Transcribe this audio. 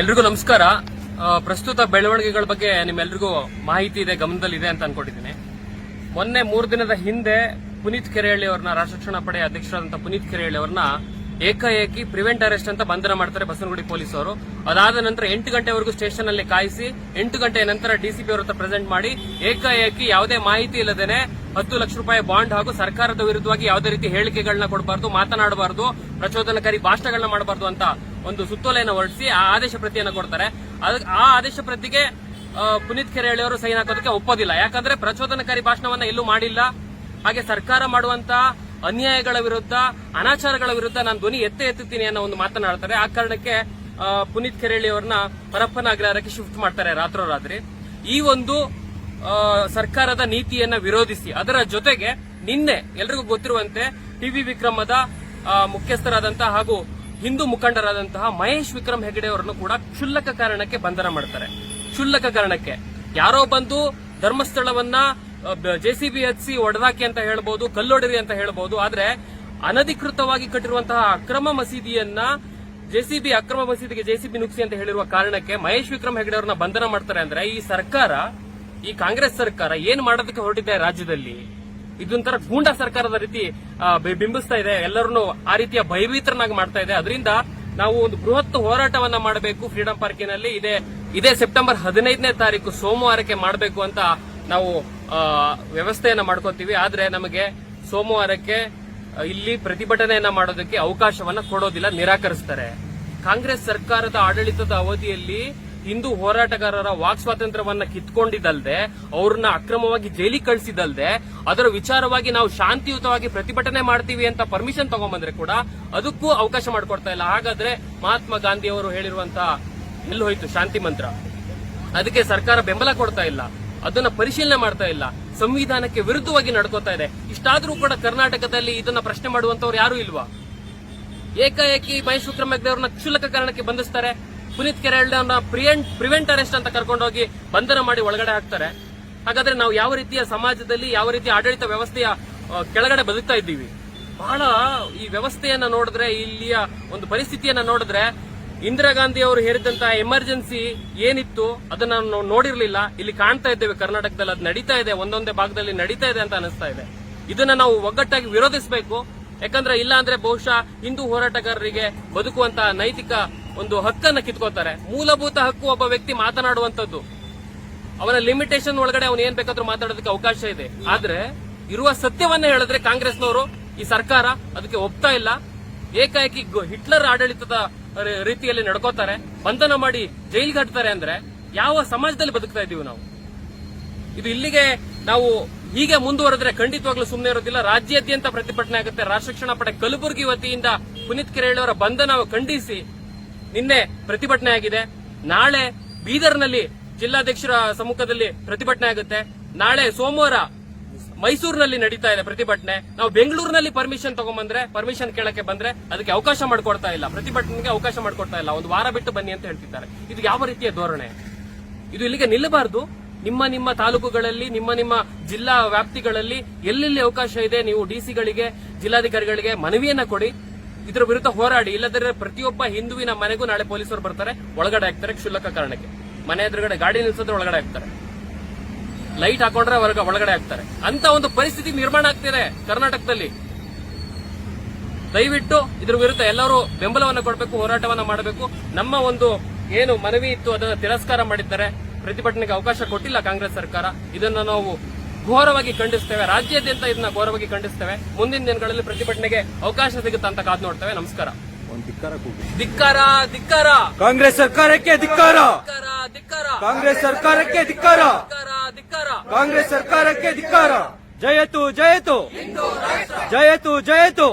ಎಲ್ರಿಗೂ ನಮಸ್ಕಾರ. ಪ್ರಸ್ತುತ ಬೆಳವಣಿಗೆಗಳ ಬಗ್ಗೆ ನಿಮ್ಮೆಲ್ರಿಗೂ ಮಾಹಿತಿ ಇದೆ, ಗಮನದಲ್ಲಿದೆ ಅಂತ ಅನ್ಕೊಂಡಿದ್ದೀನಿ. ಮೊನ್ನೆ ಮೂರು ದಿನದ ಹಿಂದೆ ಪುನೀತ್ ಕೆರೆಹಳ್ಳಿ ಅವರನ್ನ, ರಾಷ್ಟ್ರ ರಕ್ಷಣಾ ಪಡೆ ಅಧ್ಯಕ್ಷರಾದಂತಹ ಪುನೀತ್ ಕೆರೆಹಳ್ಳಿ ಅವರನ್ನ ಏಕಾಏಕಿ ಪ್ರಿವೆಂಟ್ ಅರೆಸ್ಟ್ ಅಂತ ಬಂಧನ ಮಾಡ್ತಾರೆ ಬಸವನಗುಡಿ ಪೊಲೀಸರು ಅದಾದ ನಂತರ ಎಂಟು ಗಂಟೆವರೆಗೂ ಸ್ಟೇಷನ್ ಅಲ್ಲಿ ಕಾಯಿಸಿ, ಎಂಟು ಗಂಟೆಯ ನಂತರ ಡಿಸಿಪಿ ಅವರ ಹತ್ರ ಪ್ರೆಸೆಂಟ್ ಮಾಡಿ, ಏಕಾಏಕಿ ಯಾವುದೇ ಮಾಹಿತಿ ಇಲ್ಲದೇನೆ ಹತ್ತು ಲಕ್ಷ ರೂಪಾಯಿ ಬಾಂಡ್ ಹಾಗೂ ಸರ್ಕಾರದ ವಿರುದ್ಧವಾಗಿ ಯಾವುದೇ ರೀತಿ ಹೇಳಿಕೆಗಳನ್ನ ಕೊಡಬಾರ್ದು, ಮಾತನಾಡಬಾರ್ದು, ಪ್ರಚೋದನಕಾರಿ ಭಾಷಣಗಳನ್ನ ಮಾಡಬಾರ್ದು ಅಂತ ಒಂದು ಸುತ್ತೋಲೆಯನ್ನು ಹೊರಡಿಸಿ ಆ ಆದೇಶ ಪ್ರತಿಯನ್ನು ಕೊಡ್ತಾರೆ. ಆ ಆದೇಶ ಪ್ರತಿಗೆ ಪುನೀತ್ ಕೆರೆಹಳ್ಳಿ ಅವರು ಸೈನ್ ಹಾಕೋದಕ್ಕೆ ಒಪ್ಪೋದಿಲ್ಲ. ಯಾಕಂದ್ರೆ ಪ್ರಚೋದನಕಾರಿ ಭಾಷಣವನ್ನ ಎಲ್ಲೂ ಮಾಡಿಲ್ಲ. ಹಾಗೆ ಸರ್ಕಾರ ಮಾಡುವಂತ ಅನ್ಯಾಯಗಳ ವಿರುದ್ಧ, ಅನಾಚಾರಗಳ ವಿರುದ್ಧ ನಾನು ಧ್ವನಿ ಎತ್ತೆ ಎತ್ತುತ್ತೀನಿ ಅನ್ನೋ ಒಂದು ಮಾತನಾಡ್ತಾರೆ ಆ ಕಾರಣಕ್ಕೆ ಪುನೀತ್ ಕೆರೆಹಳ್ಳಿ ಅವ್ರನ್ನ ಪರಪ್ಪನ ಅಗ್ರಹಾರಕ್ಕೆ ಶಿಫ್ಟ್ ಮಾಡ್ತಾರೆ ರಾತ್ರೋರಾತ್ರಿ. ಈ ಒಂದು ಸರ್ಕಾರದ ನೀತಿಯನ್ನ ವಿರೋಧಿಸಿ, ಅದರ ಜೊತೆಗೆ ನಿನ್ನೆ, ಎಲ್ರಿಗೂ ಗೊತ್ತಿರುವಂತೆ ಟಿವಿ ವಿಕ್ರಮದ ಮುಖ್ಯಸ್ಥರಾದಂತಹ ಹಾಗೂ ಹಿಂದೂ ಮುಖಂಡರಾದಂತಹ ಮಹೇಶ್ ವಿಕ್ರಮ್ ಹೆಗಡೆ ಅವರನ್ನು ಕೂಡ ಕ್ಷುಲ್ಲಕ ಕಾರಣಕ್ಕೆ ಬಂಧನ ಮಾಡ್ತಾರೆ. ಕ್ಷುಲ್ಲಕ ಕಾರಣಕ್ಕೆ. ಯಾರೋ ಬಂದು ಧರ್ಮಸ್ಥಳವನ್ನ ಜೆಸಿಬಿ ಹಚ್ಚಿ ಒಡೆದಾಕಿ ಅಂತ ಹೇಳ್ಬೋದು, ಕಲ್ಲೊಡಿರಿ ಅಂತ ಹೇಳ್ಬೋದು, ಆದ್ರೆ ಅನಧಿಕೃತವಾಗಿ ಕಟ್ಟಿರುವಂತಹ ಅಕ್ರಮ ಮಸೀದಿಯನ್ನ ಜೆಸಿಬಿ ಅಕ್ರಮ ಮಸೀದಿಗೆ ಜೆಸಿಬಿ ನುಗ್ಸಿ ಅಂತ ಹೇಳಿರುವ ಕಾರಣಕ್ಕೆ ಮಹೇಶ್ ವಿಕ್ರಮ್ ಹೆಗಡೆ ಅವರನ್ನ ಬಂಧನ ಮಾಡ್ತಾರೆ ಅಂದ್ರೆ ಈ ಸರ್ಕಾರ, ಈ ಕಾಂಗ್ರೆಸ್ ಸರ್ಕಾರ ಏನ್ ಮಾಡೋದಕ್ಕೆ ಹೊರಟಿದೆ ರಾಜ್ಯದಲ್ಲಿ? ಇದೊಂಥರ ಗೂಂಡಾ ಸರ್ಕಾರದ ರೀತಿ ಬಿಂಬಿಸ್ತಾ ಇದೆ. ಎಲ್ಲರನ್ನು ಆ ರೀತಿಯ ಭಯಭೀತರನ್ನಾಗಿ ಮಾಡ್ತಾ ಇದೆ. ಅದರಿಂದ ನಾವು ಒಂದು ಬೃಹತ್ ಹೋರಾಟವನ್ನ ಮಾಡಬೇಕು. ಫ್ರೀಡಂ ಪಾರ್ಕಿನಲ್ಲಿ ಇದೇ ಇದೇ ಸೆಪ್ಟೆಂಬರ್ ಹದಿನೈದನೇ ತಾರೀಕು ಸೋಮವಾರಕ್ಕೆ ಮಾಡಬೇಕು ಅಂತ ನಾವು ವ್ಯವಸ್ಥೆಯನ್ನ ಮಾಡ್ಕೋತೀವಿ. ಆದ್ರೆ ನಮಗೆ ಸೋಮವಾರಕ್ಕೆ ಇಲ್ಲಿ ಪ್ರತಿಭಟನೆಯನ್ನ ಮಾಡೋದಕ್ಕೆ ಅವಕಾಶವನ್ನ ಕೊಡೋದಿಲ್ಲ, ನಿರಾಕರಿಸ್ತಾರೆ. ಕಾಂಗ್ರೆಸ್ ಸರ್ಕಾರದ ಆಡಳಿತದ ಅವಧಿಯಲ್ಲಿ ಹಿಂದೂ ಹೋರಾಟಗಾರರ ವಾಕ್ ಸ್ವಾತಂತ್ರ್ಯವನ್ನ ಕಿತ್ಕೊಂಡಿದ್ದಲ್ದೆ, ಅವ್ರನ್ನ ಅಕ್ರಮವಾಗಿ ಜೈಲಿಗೆ ಕಳಿಸಿದಲ್ದೆ ಅದರ ವಿಚಾರವಾಗಿ ನಾವು ಶಾಂತಿಯುತವಾಗಿ ಪ್ರತಿಭಟನೆ ಮಾಡ್ತೀವಿ ಅಂತ ಪರ್ಮಿಷನ್ ತಗೊಂಡ್ಬಂದ್ರೆ ಕೂಡ ಅದಕ್ಕೂ ಅವಕಾಶ ಮಾಡಿಕೊಡ್ತಾ ಇಲ್ಲ. ಹಾಗಾದ್ರೆ ಮಹಾತ್ಮ ಗಾಂಧಿ ಅವರು ಹೇಳಿರುವಂತಹ ಎಲ್ಲಿ ಹೋಯ್ತು ಶಾಂತಿ ಮಂತ್ರ? ಅದಕ್ಕೆ ಸರ್ಕಾರ ಬೆಂಬಲ ಕೊಡ್ತಾ ಇಲ್ಲ. ಅದನ್ನ ಪರಿಶೀಲನೆ ಮಾಡ್ತಾ ಇಲ್ಲ. ಸಂವಿಧಾನಕ್ಕೆ ವಿರುದ್ಧವಾಗಿ ನಡ್ಕೋತಾ ಇದೆ. ಇಷ್ಟಾದ್ರೂ ಕೂಡ ಕರ್ನಾಟಕದಲ್ಲಿ ಇದನ್ನ ಪ್ರಶ್ನೆ ಮಾಡುವಂತವ್ರು ಯಾರು ಇಲ್ವಾ? ಏಕಾಏಕಿ ಮಹೇಶ್ ವಿಕ್ರಮ್ ಹೆಗ್ಡೆ ಅವ್ರನ್ನ ಕ್ಷುಲ್ಲಕ ಕಾರಣಕ್ಕೆ ಬಂಧಿಸ್ತಾರೆ. ಪುನೀತ್ ಕೆರೆಹಳ್ಳಿ ಅವ್ರನ್ನ ಪ್ರಿವೆಂಟ್ ಅರೆಸ್ಟ್ ಅಂತ ಕರ್ಕೊಂಡೋಗಿ ಬಂಧನ ಮಾಡಿ ಒಳಗಡೆ ಹಾಕ್ತಾರೆ. ಹಾಗಾದ್ರೆ ನಾವು ಯಾವ ರೀತಿಯ ಸಮಾಜದಲ್ಲಿ, ಯಾವ ರೀತಿಯ ಆಡಳಿತ ವ್ಯವಸ್ಥೆಯ ಕೆಳಗಡೆ ಬದುಕ್ತಾ ಇದ್ದೀವಿ? ಬಹಳ ಈ ವ್ಯವಸ್ಥೆಯನ್ನ ನೋಡಿದ್ರೆ, ಇಲ್ಲಿಯ ಒಂದು ಪರಿಸ್ಥಿತಿಯನ್ನ ನೋಡಿದ್ರೆ, ಇಂದಿರಾ ಗಾಂಧಿ ಅವರು ಹೇರಿದಂತಹ ಎಮರ್ಜೆನ್ಸಿ ಏನಿತ್ತು, ಅದನ್ನ ನಾವು ನೋಡಿರ್ಲಿಲ್ಲ. ಇಲ್ಲಿ ಕಾಣ್ತಾ ಇದ್ದೇವೆ, ಕರ್ನಾಟಕದಲ್ಲಿ ಅದು ನಡೀತಾ ಇದೆ, ಒಂದೊಂದೇ ಭಾಗದಲ್ಲಿ ನಡೀತಾ ಇದೆ ಅಂತ ಅನಿಸ್ತಾ ಇದೆ. ಇದನ್ನ ನಾವು ಒಗ್ಗಟ್ಟಾಗಿ ವಿರೋಧಿಸಬೇಕು. ಯಾಕಂದ್ರೆ ಇಲ್ಲ ಅಂದ್ರೆ ಬಹುಶಃ ಹಿಂದೂ ಹೋರಾಟಗಾರರಿಗೆ ಬದುಕುವಂತಹ ನೈತಿಕ ಒಂದು ಹಕ್ಕನ್ನು ಕಿತ್ಕೋತಾರೆ ಮೂಲಭೂತ ಹಕ್ಕು ಒಬ್ಬ ವ್ಯಕ್ತಿ ಮಾತನಾಡುವಂತದ್ದು ಅವನ ಲಿಮಿಟೇಷನ್ ಒಳಗಡೆ ಅವನು ಏನ್ ಬೇಕಾದ್ರೂ ಮಾತಾಡೋದಕ್ಕೆ ಅವಕಾಶ ಇದೆ. ಆದ್ರೆ, ಇರುವ ಸತ್ಯವನ್ನ ಹೇಳಿದ್ರೆ ಕಾಂಗ್ರೆಸ್ನವರು, ಈ ಸರ್ಕಾರ ಅದಕ್ಕೆ ಒಪ್ತಾ ಇಲ್ಲ. ಏಕಾಏಕಿ ಹಿಟ್ಲರ್ ಆಡಳಿತದ ರೀತಿಯಲ್ಲಿ ನಡ್ಕೋತಾರೆ. ಬಂಧನ ಮಾಡಿ ಜೈಲ್ಗೆ ಹಟ್ತಾರೆ ಅಂದ್ರೆ, ಯಾವ ಸಮಾಜದಲ್ಲಿ ಬದುಕ್ತಾ ಇದೀವಿ ನಾವು? ಇದು ಇಲ್ಲಿಗೆ ನಾವು ಹೀಗೆ ಮುಂದುವರೆದ್ರೆ ಖಂಡಿತವಾಗ್ಲೂ ಸುಮ್ಮನೆ ಇರೋದಿಲ್ಲ. ರಾಜ್ಯಾದ್ಯಂತ ಪ್ರತಿಭಟನೆ ಆಗುತ್ತೆ. ರಾಷ್ಟ್ರ ಪಡೆ ಕಲಬುರಗಿ ವತಿಯಿಂದ ಪುನೀತ್ ಕೆರೆಯವರ ಬಂಧನ ಖಂಡಿಸಿ ನಿನ್ನೆ ಪ್ರತಿಭಟನೆ ಆಗಿದೆ. ನಾಳೆ ಬೀದರ್ನಲ್ಲಿ ಜಿಲ್ಲಾಧ್ಯಕ್ಷರ ಸಮ್ಮುಖದಲ್ಲಿ ಪ್ರತಿಭಟನೆ ಆಗುತ್ತೆ. ನಾಳೆ ಸೋಮವಾರ ಮೈಸೂರಿನಲ್ಲಿ ನಡೀತಾ ಇದೆ ಪ್ರತಿಭಟನೆ. ನಾವು ಬೆಂಗಳೂರಿನಲ್ಲಿ ಪರ್ಮಿಷನ್ ತಗೊಂಡ್ಬಂದ್ರೆ ಪರ್ಮಿಷನ್ ಕೇಳಕ್ಕೆ ಬಂದ್ರೆ ಅದಕ್ಕೆ ಅವಕಾಶ ಮಾಡಿಕೊಡ್ತಾ ಇಲ್ಲ. ಪ್ರತಿಭಟನೆಗೆ ಅವಕಾಶ ಮಾಡಿಕೊಡ್ತಾ ಇಲ್ಲ. ಒಂದು ವಾರ ಬಿಟ್ಟು ಬನ್ನಿ ಅಂತ ಹೇಳ್ತಿದ್ದಾರೆ. ಇದು ಯಾವ ರೀತಿಯ ಧೋರಣೆ? ಇದು ಇಲ್ಲಿಗೆ ನಿಲ್ಲಬಾರದು. ನಿಮ್ಮ ನಿಮ್ಮ ತಾಲೂಕುಗಳಲ್ಲಿ, ನಿಮ್ಮ ನಿಮ್ಮ ಜಿಲ್ಲಾ ವ್ಯಾಪ್ತಿಗಳಲ್ಲಿ ಎಲ್ಲೆಲ್ಲಿ ಅವಕಾಶ ಇದೆ, ನೀವು ಡಿಸಿಗಳಿಗೆ ಜಿಲ್ಲಾಧಿಕಾರಿಗಳಿಗೆ ಮನವಿಯನ್ನ ಕೊಡಿ. ಇದರ ವಿರುದ್ಧ ಹೋರಾಡಿ ಇಲ್ಲದ್ರೆ ಪ್ರತಿಯೊಬ್ಬ ಹಿಂದುವಿನ ಮನೆಗೂ ನಾಳೆ ಪೊಲೀಸರು ಬರ್ತಾರೆ, ಒಳಗಡೆ ಹಾಕ್ತಾರೆ, ಕ್ಷುಲ್ಲಕ ಕಾರಣಕ್ಕೆ. ಮನೆ ಎದುರುಗಡೆ ಗಾಡಿ ನಿಲ್ಸಿದ್ರೆ ಒಳಗಡೆ ಹಾಕ್ತಾರೆ. ಲೈಟ್ ಹಾಕೊಂಡ್ರೆ ಹೊರಗ ಒಳಗಡೆ ಹಾಕ್ತಾರೆ. ಅಂತ ಒಂದು ಪರಿಸ್ಥಿತಿ ನಿರ್ಮಾಣ ಆಗ್ತಿದೆ ಕರ್ನಾಟಕದಲ್ಲಿ. ದಯವಿಟ್ಟು ಇದ್ರ ವಿರುದ್ಧ ಎಲ್ಲರೂ ಬೆಂಬಲವನ್ನು ಕೊಡಬೇಕು, ಹೋರಾಟವನ್ನು ಮಾಡಬೇಕು. ನಮ್ಮ ಒಂದು ಏನು ಮನವಿ ಇತ್ತು, ಅದನ್ನು ತಿರಸ್ಕಾರ ಮಾಡಿದ್ದಾರೆ. ಪ್ರತಿಭಟನೆಗೆ ಅವಕಾಶ ಕೊಟ್ಟಿಲ್ಲ ಕಾಂಗ್ರೆಸ್ ಸರ್ಕಾರ. ಇದನ್ನು ನಾವು ಘೋರವಾಗಿ ಖಂಡಿಸ್ತೇವೆ. ರಾಜ್ಯಾದ್ಯಂತ ಇದನ್ನ ಘೋರವಾಗಿ ಖಂಡಿಸ್ತೇವೆ. ಮುಂದಿನ ದಿನಗಳಲ್ಲಿ ಪ್ರತಿಭಟನೆಗೆ ಅವಕಾಶ ಸಿಗುತ್ತಾ ಅಂತ ಕಾದ್ ನೋಡ್ತೇವೆ. ನಮಸ್ಕಾರ. ಧಿಕ್ಕಾರ ಧಿಕ್ಕಾರ ಕಾಂಗ್ರೆಸ್ ಸರ್ಕಾರಕ್ಕೆ ಧಿಕ್ಕಾರ. ಧಿಕ್ಕಾರ ಧಿಕ್ಕಾರ. ಕಾಂಗ್ರೆಸ್ ಸರ್ಕಾರಕ್ಕೆ ಧಿಕ್ಕಾರ. ಧಿಕ್ಕಾರ ಕಾಂಗ್ರೆಸ್ ಸರ್ಕಾರಕ್ಕೆ ಧಿಕ್ಕಾರ. ಜಯತು ಜಯತು. ಜಯತು ಜಯತು.